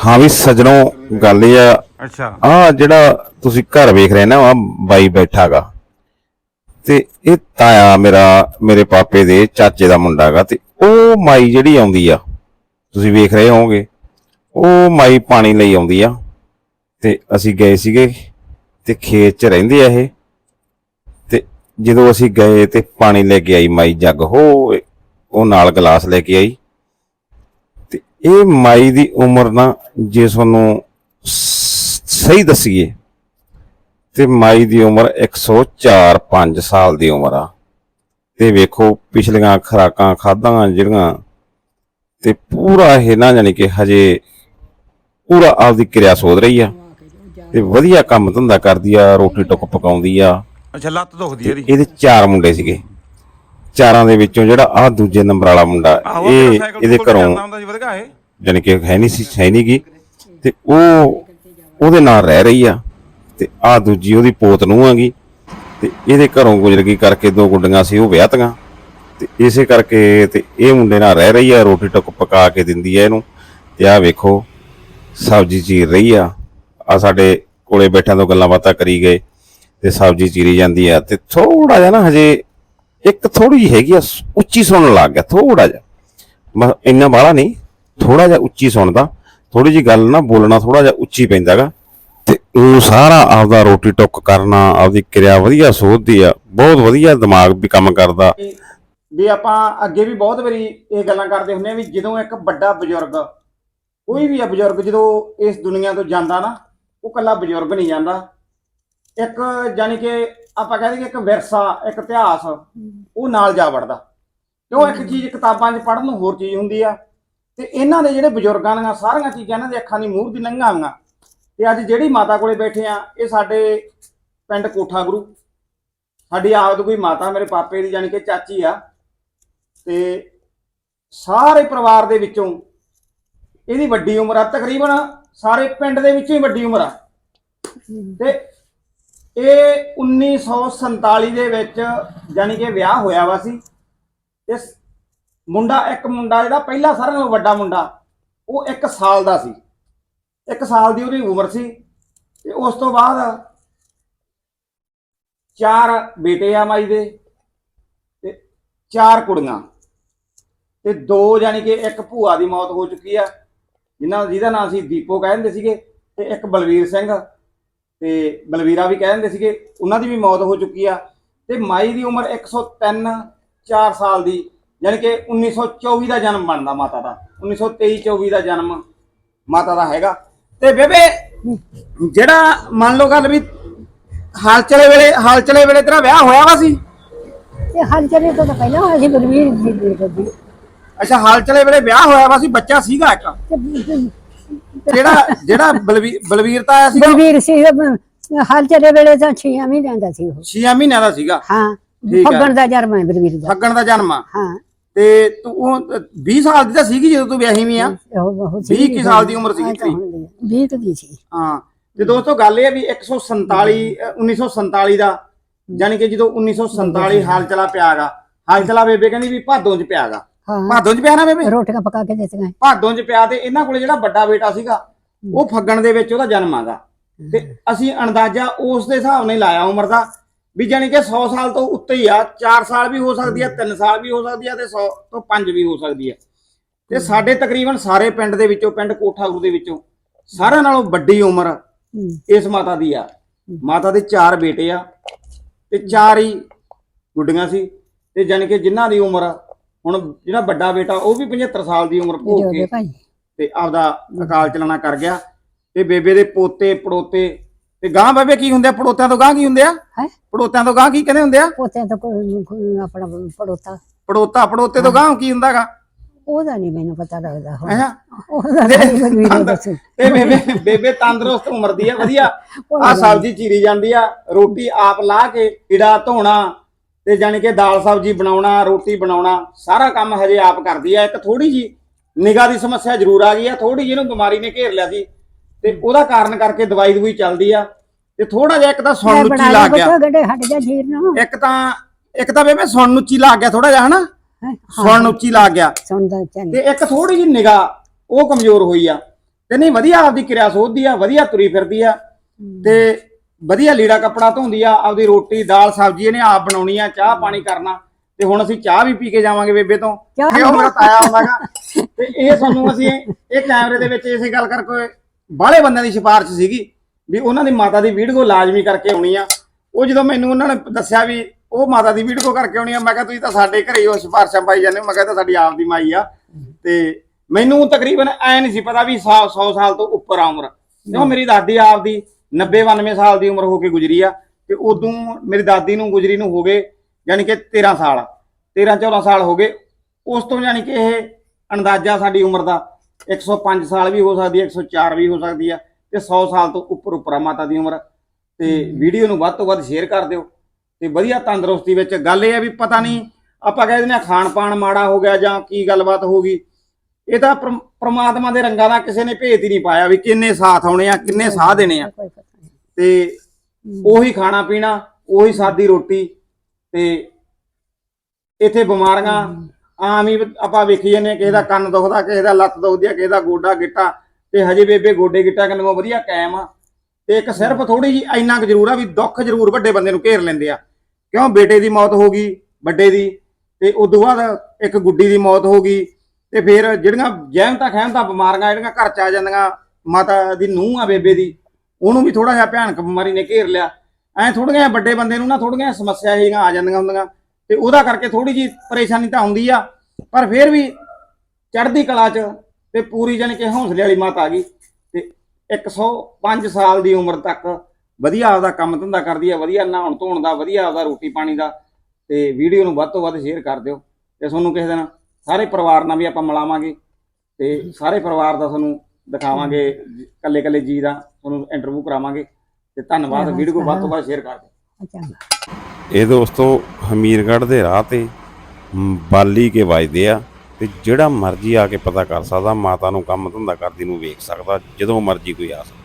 ਹਾਂ ਵੀ ਸਜਣੋ ਗੱਲ ਇਹ ਆ। ਅੱਛਾ। ਆ ਜਿਹੜਾ ਤੁਸੀਂ ਘਰ ਵੇਖ ਰਹੇ ਨਾ ਆ ਬਾਈ ਬੈਠਾਗਾ ਤੇ ਇਹ ਤਾਇਆ ਮੇਰਾ ਮੇਰੇ ਪਾਪੇ ਦੇ ਚਾਚੇ ਦਾ ਮੁੰਡਾਗਾ ਤੇ ਉਹ ਮਾਈ ਜਿਹੜੀ ਆਉਂਦੀ ਆ ਤੁਸੀਂ ਵੇਖ ਰਹੇ ਹੋਵੋਗੇ ਉਹ ਮਾਈ ਪਾਣੀ ਲਈ ਆਉਂਦੀ ਆ। ਤੇ ਅਸੀਂ ਗਏ ਸੀਗੇ ਤੇ ਖੇਤ 'ਚ ਰਹਿੰਦੇ ਆ ਇਹ। ਤੇ ਜਦੋਂ ਅਸੀਂ ਗਏ ਤੇ ਪਾਣੀ ਲੈ ਕੇ ਆਈ ਮਾਈ ਜੱਗ ਹੋ ਉਹ ਨਾਲ ਗਲਾਸ ਲੈ ਕੇ ਆਈ। ਇਹ ਮਾਈ ਦੀ ਉਮਰ ਨਾ ਜੇ ਤੁਹਾਨੂੰ ਸਹੀ ਦਸੀਏ ਤੇ ਮਾਈ ਦੀ ਉਮਰ 104 5 ਸਾਲ ਦੀ ਉਮਰ ਆ। ਤੇ ਵੇਖੋ ਪਿਛਲੀਆਂ ਖਰਾਕਾਂ ਖਾਦਾਂ ਜਿਹੜੀਆਂ ਤੇ ਪੂਰਾ ਇਹ ਨਾ ਜਾਣੀ ਕਿ ਹਜੇ ਪੂਰਾ ਆਪਦੀ ਕਿਰਿਆ ਸੋਧ ਰਹੀ ਆ। ਤੇ ਵਧੀਆ ਕੰਮ ਧੰਦਾ ਕਰਦੀ ਆ ਰੋਟੀ ਟੁੱਕ ਪਕਾਉਂਦੀ ਆ। ਅੱਛਾ ਲੱਤ ਦੁਖਦੀ ਇਹਦੀ? ਇਹਦੇ ਚਾਰ ਮੁੰਡੇ ਸੀਗੇ। ਚਾਰਾਂ ਦੇ ਵਿੱਚੋਂ ਜਿਹੜਾ ਆ ਦੂਜੇ ਨੰਬਰ ਵਾਲਾ ਮੁੰਡਾ ਆਹੋ ਇਹ ਇਹਦੇ ਘਰੋਂ ਜਾਣੀ ਕਿ ਹੈ ਨਹੀਂ ਸੀ ਹੈ ਨਹੀਂ ਗੀ। ਤੇ ਉਹ ਉਹਦੇ ਨਾਲ ਰਹਿ ਰਹੀ ਆ ਤੇ ਆ ਦੂਜੀ ਉਹਦੀ ਪੋਤ ਨੂੰ ਆਗੀ ਤੇ ਇਹਦੇ ਘਰੋਂ ਗੁਜ਼ਰ ਗਈ ਕਰਕੇ ਦੋ ਗੁੱਡੀਆਂ ਸੀ ਉਹ ਵਿਆਹਤੀਆਂ। ਤੇ ਇਸੇ ਕਰਕੇ ਤੇ ਇਹ ਮੁੰਡੇ ਨਾਲ ਰਹਿ ਰਹੀ ਆ ਰੋਟੀ ਟੁੱਕ ਪਕਾ ਕੇ ਦਿੰਦੀ ਆ ਇਹਨੂੰ। ਤੇ ਆ ਵੇਖੋ ਸਬਜ਼ੀ ਚੀਰ ਰਹੀ ਆ। ਆ ਸਾਡੇ ਕੋਲੇ ਬੈਠਿਆਂ ਤੋਂ ਗੱਲਾਂ ਬਾਤਾਂ ਕਰੀ ਗਏ ਤੇ ਸਬਜ਼ੀ ਚੀਰੀ ਜਾਂਦੀ ਆ। ਤੇ ਥੋੜਾ ਜਿਹਾ ਨਾ ਹਜੇ ਇੱਕ ਥੋੜੀ ਜਿਹੀ ਹੈਗੀ ਆ, ਉੱਚੀ ਸੁਣਨ ਲੱਗ ਗਿਆ ਥੋੜਾ ਜਿਹਾ। ਇੰਨਾ ਬਾਹਲਾ ਨਹੀਂ ਥੋੜਾ ਜਿਹਾ ਉੱਚੀ ਸੁਣਦਾ ਥੋੜੀ ਜੀ ਗੱਲ ਨਾ ਬੋਲਣਾ ਥੋੜਾ ਜਿਹਾ ਉੱਚੀ ਪੈਂਦਾਗਾ ਤੇ ਉਹ ਸਾਰਾ ਆਪਦਾ ਰੋਟੀ ਟੁੱਕ ਕਰਨਾ, ਆਪਦੀ ਕਿਰਿਆ ਵਧੀਆ ਸੋਧਦੀ ਆ, ਬਹੁਤ ਵਧੀਆ ਦਿਮਾਗ ਵੀ ਕੰਮ ਕਰਦਾ। ਵੀ ਆਪਾਂ ਅੱਗੇ ਵੀ ਬਹੁਤ ਵਾਰੀ ਇਹ ਗੱਲਾਂ ਕਰਦੇ ਹੁੰਦੇ ਆ ਵੀ ਜਦੋਂ ਇੱਕ ਵੱਡਾ ਬਜ਼ੁਰਗ, ਕੋਈ ਵੀ ਆ ਬਜ਼ੁਰਗ ਜਦੋਂ ਇਸ ਦੁਨੀਆ ਤੋਂ ਜਾਂਦਾ ਨਾ, ਉਹ ਕੱਲਾ ਬਜ਼ੁਰਗ ਨਹੀਂ ਜਾਂਦਾ। ਇੱਕ ਜਾਨੀ ਕਿ ਆਪਾਂ ਕਹਿੰਦੇ ਕਿ ਇੱਕ ਵਿਰਸਾ, ਇੱਕ ਇਤਿਹਾਸ, ਉਹ ਨਾਲ ਜਾ ਵੜਦਾ। ਕਿਉਂ ਇੱਕ ਚੀਜ਼ ਕਿਤਾਬਾਂ 'ਚ ਪੜ੍ਹਨ ਨੂੰ ਹੋਰ ਚੀਜ਼ ਹੁੰਦੀ ਆ? ਤੇ ਇਹਨਾਂ ਦੇ ਜਿਹੜੇ ਬਜ਼ੁਰਗਾਂ ਦੀਆਂ ਸਾਰੀਆਂ ਚੀਜ਼ਾਂ ਇਹਨਾਂ ਦੇ ਅੱਖਾਂ ਦੀ ਮੂੰਹ ਦੀ ਲੰਘਾਂ ਆਈਆਂ ਤੇ ਅੱਜ ਜਿਹੜੀ ਮਾਤਾ ਕੋਲੇ ਬੈਠੇ ਆ, ਇਹ ਸਾਡੇ ਪਿੰਡ ਕੋਠਾ ਗੁਰੂ। ਸਾਡੀ ਆਪਦ ਕੋਈ ਮਾਤਾ ਮੇਰੇ ਪਾਪੇ ਦੀ ਜਾਨੀ ਕਿ ਚਾਚੀ ਆ। ਤੇ ਸਾਰੇ ਪਰਿਵਾਰ ਦੇ ਵਿੱਚੋਂ ਇਹਦੀ ਵੱਡੀ ਉਮਰ ਆ, ਤਕਰੀਬਨ ਸਾਰੇ ਪਿੰਡ ਦੇ ਵਿੱਚੋਂ ਹੀ ਵੱਡੀ ਉਮਰ ਆ। ਤੇ ਇਹ 1947 ਦੇ ਵਿੱਚ ਯਾਨੀ ਕਿ ਵਿਆਹ ਹੋਇਆ ਵਾ ਸੀ। ਤੇ ਮੁੰਡਾ, ਇੱਕ ਮੁੰਡਾ ਜਿਹੜਾ ਪਹਿਲਾ ਸਾਰਿਆਂ ਨਾਲੋਂ ਵੱਡਾ ਮੁੰਡਾ, ਉਹ 1 ਸਾਲ ਦਾ ਸੀ। 1 ਸਾਲ ਦੀ ਉਹਦੀ ਉਮਰ ਸੀ ਤੇ ਉਸ ਤੋਂ ਬਾਅਦ ਚਾਰ ਬੇਟੇ ਆ ਮਾਈ ਦੇ ਤੇ ਚਾਰ ਕੁੜੀਆਂ ਤੇ ਦੋ ਯਾਨੀ ਕਿ ਇੱਕ ਭੂਆ ਦੀ ਮੌਤ ਹੋ ਚੁੱਕੀ ਆ, ਜਿਨ੍ਹਾਂ ਜਿਹਦਾ ਨਾਮ ਸੀ ਦੀਪੋ ਕਹਿੰਦੇ ਸੀਗੇ ਤੇ ਇੱਕ ਬਲਵੀਰ ਸਿੰਘ ਤੇ ਬਲਵੀਰਾ ਵੀ ਕਹਿੰਦੇ ਸੀਗੇ ਉਹਨਾਂ ਦੀ ਵੀ ਮੌਤ ਹੋ ਚੁੱਕੀ ਆ। ਤੇ ਮਾਈ ਦੀ ਉਮਰ 103 4 ਸਾਲ ਦੀ ਯਾਨੀ ਕਿ 1924 ਦਾ ਜਨਮ ਬਣਦਾ ਮਾਤਾ ਦਾ। 1923 24 ਦਾ ਜਨਮ ਮਾਤਾ ਦਾ ਹੈਗਾ। ਤੇ ਬੇਬੇ ਜਿਹੜਾ ਮੰਨ ਲਓ ਗੱਲ ਵੀ ਹਾਲ ਚਲੇ ਵੇਲੇ ਹਾਲ ਚਲੇ ਵੇਲੇ ਤੇਰਾ ਵਿਆਹ ਹੋਇਆ ਵਾ ਸੀ? ਤੇ ਹਲ ਚਲੇ ਤੋਂ ਤਾਂ ਪਹਿਲਾਂ ਹੋਇਆ ਸੀ ਬਲਵੀਰ ਜੀ ਦੀ ਗੱਡੀ ਅੱਛਾ ਹਾਲ ਚਲੇ ਵੇਲੇ ਵਿਆਹ ਹੋਇਆ ਵਾ ਸੀ ਬੱਚਾ ਸੀਗਾ ਇੱਕ? ਜਿਹੜਾ ਜਿਹੜਾ ਬਲਵੀਰ ਬਲਵੀਰ ਤਾਂ ਆਇਆ ਸੀਗਾ? ਬਲਵੀਰ ਸੀ ਹਲ ਚਲੇ ਵੇਲੇ ਤਾਂ 6 ਮਹੀਨਿਆਂ ਦਾ ਸੀ ਉਹ। 6 ਮਹੀਨਿਆਂ ਦਾ ਸੀਗਾ? ਹਾਂ ਠੀਕ। ਫੱਗਣ ਦਾ ਜਨਮ ਹੈ ਬਲਵੀਰ ਦਾ। ਫੱਗਣ ਦਾ ਜਨਮ ਆ। ਹਾਂ। ਤੇ ਤੂੰ ਉਹ 20 ਸਾਲ ਦੀ ਤਾਂ ਸੀਗੀ ਜਦੋਂ ਤੂੰ ਵਿਆਹੀ ਵੀ ਆ? ਉਹ ਬਹੁਤ ਵੀਹ ਕੁ ਸਾਲ ਦੀ ਉਮਰ ਸੀਗੀ ਤੇਰੀ। 20 ਦੀ ਸੀ। ਹਾਂ। ਤੇ ਦੋਸਤੋ ਗੱਲ ਇਹ ਆ ਵੀ 147 ਅ, 1947 ਦਾ ਯਾਨੀ ਕਿ ਜਦੋਂ 1947 ਹਾਲ ਚਲਾ ਪਿਆਗਾ ਹਾਲ ਚਲਾ ਬੇਬੇ ਕਹਿੰਦੀ ਵੀ ਭਾਦੋਂ ਚ ਪਿਆਗਾ। ਹਾਂ। ਭਾਦੋਂ ਚ ਪਿਆ ਨਾ ਬੇਬੇ? ਰੋਟੀਆਂ ਪਕਾ ਕੇ ਦਿੱਤੀਆਂ ਭਾਦੋਂ ਚ ਪਿਆ ਤੇ ਇਹਨਾਂ ਕੋਲੇ ਜਿਹੜਾ ਵੱਡਾ ਬੇਟਾ ਸੀਗਾ ਉਹ ਫੱਗਣ ਦੇ ਵਿੱਚ ਉਹਦਾ ਜਨਮ ਆਗਾ ਤੇ ਅਸੀਂ ਅੰਦਾਜ਼ਾ ਉਸ ਦੇ ਹਿਸਾਬ ਨਾਲ ਹੀ ਲਾਇਆ ਉਮਰ ਦਾ ਵੀ ਜਾਣੀ ਕਿ 100 ਸਾਲ ਤੋਂ ਉੱਤੇ ਹੀ ਆ 4 ਸਾਲ ਵੀ ਹੋ ਸਕਦੀ ਆ 3 ਸਾਲ ਵੀ ਹੋ ਸਕਦੀ ਆ ਤੇ 100 ਤੋਂ 5 ਵੀ ਹੋ ਸਕਦੀ ਆ। ਤੇ ਸਾਡੇ ਤਕਰੀਬਨ ਸਾਰੇ ਪਿੰਡ ਦੇ ਵਿੱਚੋਂ ਪਿੰਡ ਕੋਠਾ ਗੁਰੂ ਦੇ ਵਿੱਚੋਂ ਸਾਰਿਆਂ ਨਾਲੋਂ ਵੱਡੀ ਉਮਰ। ਇਸ ਮਾਤਾ ਦੀ ਆ। ਮਾਤਾ ਦੇ ਚਾਰ ਬੇਟੇ ਆ ਤੇ ਚਾਰ ਹੀ ਗੁੱਡੀਆਂ ਸੀ। ਤੇ ਜਾਣੀ ਕਿ ਜਿਨ੍ਹਾਂ ਦੀ ਉਮਰ ਹੁਣ ਜਿਹੜਾ ਵੱਡਾ ਬੇਟਾ ਉਹ ਵੀ 75 ਸਾਲ ਦੀ ਉਮਰ ਭੋਗ ਕੇ ਭਾਈ। ਤੇ ਆਪਦਾ ਅਕਾਲ ਚਲਾਣਾ ਕਰ ਗਿਆ। ਤੇ ਬੇਬੇ ਦੇ ਪੋਤੇ ਪੜੋਤੇ ਤੇ ਗਾਂ ਬੇਬੇ ਕੀ ਹੁੰਦੇ ਆ? ਪੜੋਤਿਆਂ ਤੋਂ ਗਾਂ ਕੀ ਹੁੰਦੇ ਆ? ਹੈ? ਪੜੋਤਿਆਂ ਤੋਂ ਗਾਂ ਕੀ ਕਹਿੰਦੇ ਹੁੰਦੇ ਆ? ਪੋਤੇ ਤਾਂ ਕੋਈ- ਆਪਣਾ ਪੜੋਤਾ। ਪੜੋਤਾ ਪੜੋਤੇ ਤੋਂ ਗਾਂ ਕੀ ਹੁੰਦਾਗਾ? ਉਹਦਾ ਨਹੀਂ ਮੈਨੂੰ ਪਤਾ ਲੱਗਦਾ। ਹੈ? ਉਹਦਾ ਨਹੀਂ ਬਲਵੀਰ ਨੂੰ ਦੱਸੋ। ਤੇ ਬੇਬੇ ਬੇਬੇ ਤੰਦਰੁਸਤ ਉਮਰ ਦੀ ਆ ਵਧੀਆ। ਆ ਸਬਜ਼ੀ ਚੀਰੀ ਜਾਂਦੀ ਆ ਰੋਟੀ ਆਪ ਲਾ ਕੇ ਕੀੜਾ ਧੋਣਾ ਤੇ ਜਾਣੀ ਕਿ ਦਾਲ ਸਬਜ਼ੀ ਬਣਾਉਣਾ ਰੋਟੀ ਬਣਾਉਣਾ ਸਾਰਾ ਕੰਮ ਹਜੇ ਆਪ ਕਰਦੀ ਆ। ਇੱਕ ਥੋੜੀ ਜੀ ਨਿਗਾਹ ਦੀ ਸਮੱਸਿਆ ਜ਼ਰੂਰ ਆ ਗਈ ਆ। ਥੋੜੀ ਜਿਹੀ ਨੂੰ ਬਿਮਾਰੀ ਨੇ ਘੇਰ ਲਿਆ ਸੀ। ਤੇ ਉਹਦਾ ਕਾਰਨ ਕਰਕੇ ਦਵਾਈ ਦਵਾਈ ਚੱਲਦੀ ਆ। ਤੇ ਥੋੜਾ ਜਿਹਾ ਇੱਕ ਤਾਂ ਸੁਣ ਲੁੱਚੀ ਲੱਗ ਗਿਆ। ਗੱਡੇ ਹਟ ਜਾ ਜੀਰ ਨਾ। ਇੱਕ ਤਾਂ ਇੱਕ ਤਾਂ ਬੇਬੇ ਸੁਣ ਉੱਚੀ ਲੱਗ ਗਿਆ ਥੋੜਾ ਜਿਹਾ ਹਨਾ? ਹੈਂ? ਸੁਣ ਉੱਚੀ ਲੱਗ ਗਿਆ। ਸੁਣਦਾ ਚੰਗਾ। ਤੇ ਇੱਕ ਥੋੜੀ ਜਿਹੀ ਨਿਗਾਹ ਉਹ ਕਮਜ਼ੋਰ ਹੋਈ ਆ। ਤੇ ਨਹੀਂ ਵਧੀਆ ਆਪਦੀ ਕਿਰਿਆ ਸੋਧਦੀ ਆ ਵਧੀਆ ਤੁਰੀ ਫਿਰਦੀ ਆ। ਤੇ ਵਧੀਆ ਲੀੜਾ ਕੱਪੜਾ ਧੋਂਦੀ ਆ ਆਪਦੀ ਰੋਟੀ ਦਾਲ ਸਬਜ਼ੀ ਇਹਨੇ ਆਪ ਬਣਾਉਣੀ ਆ ਚਾਹ ਪਾਣੀ ਕਰਨਾ। ਤੇ ਹੁਣ ਅਸੀਂ ਚਾਹ ਵੀ ਪੀ ਕੇ ਜਾਵਾਂਗੇ ਬੇਬੇ ਤੋਂ। ਇਹ ਉਹ ਮੇਰਾ ਤਾਇਆ ਆਉਂਦਾਗਾ ਤੇ ਇਹ ਸਾਨੂੰ ਅਸੀਂ ਇਹ ਕੈਮਰੇ ਦੇ ਵਿੱਚ ਇਸੇ ਗੱਲ ਕਰਕੇ ਬਾਹਲੇ ਬੰਦਿਆਂ ਦੀ ਸਿਫਾਰਿਸ਼ ਸੀਗੀ ਵੀ ਉਹਨਾਂ ਦੀ ਮਾਤਾ ਦੀ ਵੀਡੀਓ ਲਾਜ਼ਮੀ ਕਰਕੇ ਆਉਣੀ ਆ। ਉਹ ਜਦੋਂ ਮੈਨੂੰ ਉਹਨਾਂ ਨੇ ਦੱਸਿਆ ਵੀ ਉਹ ਮਾਤਾ ਦੀ ਵੀਡੀਓ ਕਰਕੇ ਆਉਣੀ ਆ ਮੈਂ ਕਿਹਾ ਤੁਸੀਂ ਤਾਂ ਸਾਡੇ ਘਰੇ ਹੀ ਉਹ ਸਿਫਾਰਿਸ਼ਾਂ ਪਾਈ ਜਾਂਦੇ ਹੋ। ਮੈਂ ਕਿਹਾ ਤਾਂ ਸਾਡੀ ਆਪ ਦੀ ਮਾਈ ਆ। ਤੇ ਮੈਨੂੰ ਤਕਰੀਬਨ ਐ ਨਹੀਂ ਸੀ ਪਤਾ ਵੀ 100 100 ਸਾਲ ਤੋਂ ਉੱਪਰ ਆ ਉਮਰ। ਕਿਉਂ? ਮੇਰੀ ਦਾਦੀ ਆਪ ਦੀ 90 92 ਸਾਲ ਦੀ ਉਮਰ ਹੋ ਕੇ ਗੁਜਰੀ ਆ ਤੇ ਉਦੋਂ ਮੇਰੀ ਦਾਦੀ ਨੂੰ ਗੁਜਰੀ ਨੂੰ ਹੋ ਗਏ ਯਾਨੀ ਕਿ 13 ਸਾਲ 13 14 ਸਾਲ ਹੋ ਗਏ। ਉਸ ਤੋਂ ਯਾਨੀ ਕਿ ਇਹ ਅੰਦਾਜ਼ਾ ਸਾਡੀ ਉਮਰ ਦਾ 105 ਸਾਲ ਵੀ ਹੋ ਸਕਦੀ ਹੈ 104 ਵੀ ਹੋ ਸਕਦੀ ਆ ਤੇ 100 ਸਾਲ ਤੋਂ ਉੱਪਰ ਉੱਪਰ ਆ ਮਾਤਾ ਦੀ ਉਮਰ। ਤੇ ਵੀਡੀਓ ਨੂੰ ਵੱਧ ਤੋਂ ਵੱਧ ਸ਼ੇਅਰ ਕਰ ਦਿਓ ਤੇ ਵਧੀਆ ਤੰਦਰੁਸਤੀ ਵਿੱਚ ਗੱਲ ਇਹ ਹੈ ਵੀ ਪਤਾ ਨਹੀਂ ਆਪਾਂ ਕਹਿ ਦਿੰਦੇ ਆ ਖਾਣ ਪਾਣ ਮਾੜਾ ਹੋ ਗਿਆ ਜਾਂ ਕੀ ਗੱਲਬਾਤ ਹੋ ਗਈ। ਇਹ ਤਾਂ ਪ੍ਰਮ- ਪ੍ਰਮਾਤਮਾ ਦੇ ਰੰਗਾਂ ਦਾ ਕਿਸੇ ਨੇ ਭੇਤ ਹੀ ਨਹੀਂ ਪਾਇਆ ਵੀ ਕਿੰਨੇ ਸਾਥ ਆਉਣੇ ਆ ਕਿੰਨੇ ਸਾਹ ਦੇਣੇ ਆ। ਕੋਈ ਪਤਾ ਨਹੀਂ। ਤੇ ਉਹੀ ਖਾਣਾ ਪੀਣਾ ਉਹੀ ਸਾਦੀ ਰੋਟੀ ਤੇ ਇੱਥੇ ਬਿਮਾਰੀਆਂ ਆਮ ਹੀ ਆਪਾਂ ਵੇਖੀ ਜਾਂਦੇ ਹਾਂ, ਕਿਸੇ ਦਾ ਕੰਨ ਦੁਖਦਾ ਕਿਸੇ ਦਾ ਲੱਤ ਦੁਖਦੀ ਆ ਕਿਸੇ ਦਾ ਗੋਡਾ ਗਿੱਟਾ ਤੇ ਹਜੇ ਬੇਬੇ ਗੋਡੇ ਗਿੱਟਾ ਕੰਨੋਂ ਵਧੀਆ ਕਾਇਮ ਆ। ਤੇ ਇੱਕ ਸਿਰਫ ਥੋੜੀ ਜੀ ਇੰਨਾ ਕੁ ਜ਼ਰੂਰ ਆ ਵੀ ਦੁੱਖ ਜ਼ਰੂਰ ਵੱਡੇ ਬੰਦੇ ਨੂੰ ਘੇਰ ਲੈਂਦੇ ਆ। ਕਿਉਂ? ਬੇਟੇ ਦੀ ਮੌਤ ਹੋ ਗਈ ਵੱਡੇ ਦੀ ਤੇ ਉਦੋਂ ਬਾਅਦ ਇੱਕ ਗੁੱਡੀ ਦੀ ਮੌਤ ਹੋ ਗਈ ਤੇ ਫਿਰ ਜਿਹੜੀਆਂ ਜਹਿਮਤਾ ਖਹਿਮਤਾ ਬਿਮਾਰੀਆਂ, ਜਿਹੜੀਆਂ ਘਰ ਚ ਆ ਜਾਂਦੀਆਂ, ਮਾਤਾ ਦੀ ਨੂੰਹ ਆ ਬੇਬੇ ਦੀ, ਉਹਨੂੰ ਵੀ ਥੋੜਾ ਜਿਹਾ ਭਿਆਨਕ ਬਿਮਾਰੀ ਨੇ ਘੇਰ ਲਿਆ। ਐ ਥੋੜੀਆਂ ਵੱਡੇ ਬੰਦੇ ਨੂੰ ਨਾ ਥੋੜੀਆਂ ਸਮੱਸਿਆ ਜਿਹੀਆਂ ਆ ਜਾਂਦੀਆਂ ਹੁੰਦੀਆਂ, ਤੇ ਉਹਦਾ ਕਰਕੇ ਥੋੜੀ ਜੀ ਪਰੇਸ਼ਾਨੀ ਤਾਂ ਆਉਂਦੀ ਆ। ਪਰ ਫਿਰ ਵੀ ਚੜ੍ਹਦੀ ਕਲਾ 'ਚ ਤੇ ਪੂਰੀ ਜਾਣੀ ਕਿ ਹੌਸਲੇ ਵਾਲੀ ਮਾਤਾ ਆ ਗਈ ਤੇ 105 ਸਾਲ ਦੀ ਉਮਰ ਤੱਕ ਵਧੀਆ ਆਪਦਾ ਕੰਮ ਧੰਦਾ ਕਰਦੀ ਆ, ਵਧੀਆ ਨਹਾਉਣ ਧੋਣ ਦਾ, ਵਧੀਆ ਆਪਦਾ ਰੋਟੀ ਪਾਣੀ ਦਾ, ਤੇ ਵੀਡੀਓ ਨੂੰ ਵੱਧ ਤੋਂ ਵੱਧ ਸ਼ੇਅਰ ਕਰ ਦਿਓ, ਤੇ ਤੁਹਾਨੂੰ ਕਿਸੇ ਦਿਨ ਸਾਰੇ ਪਰਿਵਾਰ ਨਾਲ ਵੀ ਆਪਾਂ ਮਿਲਾਵਾਂਗੇ ਤੇ ਸਾਰੇ ਪਰਿਵਾਰ ਦਾ ਤੁਹਾਨੂੰ ਦਿਖਾਵਾਂਗੇ ਕੱਲੇ ਕੱਲੇ ਜੀ ਦਾ ਤੁਹਾਨੂੰ ਇੰਟਰਵਿਊ ਕਰਾਵਾਂਗੇ ਤੇ ਧੰਨਵਾਦ ਵੀਡੀਓ ਨੂੰ ਵੱਧ ਤੋਂ ਵੱਧ ਸ਼ੇਅਰ ਕਰ ਦਿਓ। ਚੰਗਾ। ਇਹ ਦੋਸਤੋ ਹਮੀਰਗੜ੍ਹ ਦੇ ਰਾਹ ਤੇ ਬਾਲੀ ਕੇ ਵੱਜਦੇ ਆ ਤੇ ਜਿਹੜਾ ਮਰਜ਼ੀ ਆ ਕੇ ਪਤਾ ਕਰ ਸਕਦਾ ਮਾਤਾ ਨੂੰ ਕੰਮ ਧੰਦਾ ਕਰਦੀ ਨੂੰ ਵੇਖ ਸਕਦਾ ਜਦੋਂ ਮਰਜ਼ੀ ਕੋਈ ਆ ਸਕਦਾ।